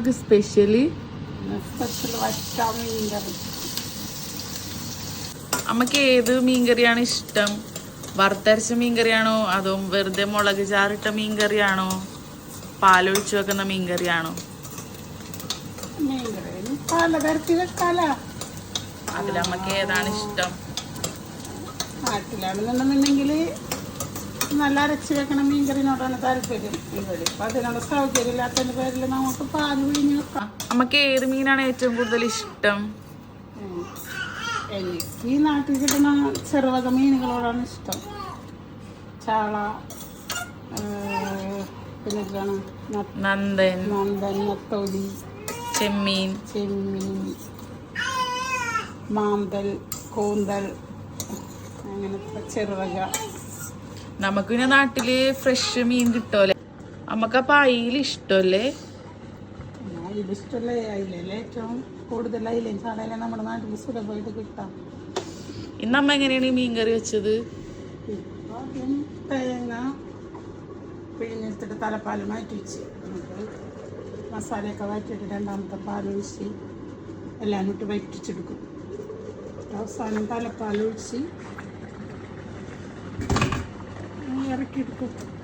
നമുക്ക് സ്പെഷ്യൽ അമ്മയ്ക്ക് മീൻ കറി നമുക്ക് ഏത് മീൻകറിയാണ് ഇഷ്ടം? വറുത്തരച്ച മീൻകറിയാണോ? അതോ വെറുതെ മുളക് ചാറിട്ട മീൻകറിയാണോ? പാലൊഴിച്ചു വെക്കുന്ന മീൻകറിയാണോ? അതിലമ്മക്ക് ഏതാണ് ഇഷ്ടം? നാട്ടിലാണെന്നുണ്ടെന്നുണ്ടെങ്കിൽ നല്ല അരച്ച് വെക്കണ മീൻ കറിനോടാണ് താല്പര്യം. ഇവിടെ അതിനുള്ള സൗകര്യം ഇല്ലാത്തതിന്റെ പേരിൽ നമുക്ക് പാൽ വിഴിഞ്ഞ് വെക്കാം. നമുക്ക് ഏത് മീനാണ് ഏറ്റവും കൂടുതൽ ഇഷ്ടം. എനിക്ക് ഈ നാട്ടിൽ കിട്ടുന്ന ചെറുവക മീനുകളോടാണ് ഇഷ്ടം. ചാള പിന്നെ നന്ദൻ നത്തോലി ചെമ്മീൻ. ചെമ്മീൻ മാന്തൽ കൂന്തൽ അങ്ങനത്തെ ചെറുവക. നമുക്ക് പിന്നെ നാട്ടിൽ ഫ്രഷ് മീൻ കിട്ടുമല്ലേ നമുക്ക് അപ്പൊ അയിൽ ഇഷ്ടമല്ലേ പിന്നെ അതിലിഷ്ടമുള്ള അയിലല്ലേ ഏറ്റവും കൂടുതൽ അയിലയും ചാളയിലെ നമ്മുടെ നാട്ടിൽ സുലഭമായിട്ട് കിട്ടാം. ഇന്ന് അമ്മ എങ്ങനെയാണ് ഈ മീൻ കറി വെച്ചത്? തേങ്ങ പിഴിഞ്ഞെടുത്തിട്ട് തലപ്പാൽ മാറ്റി വെച്ച്. മസാലയൊക്കെ വറ്റിയിട്ട് രണ്ടാമത്തെ പാലൊഴിച്ച് എല്ലാം ഇട്ട് വറ്റിച്ചെടുക്കും. അവസാനം era aqui do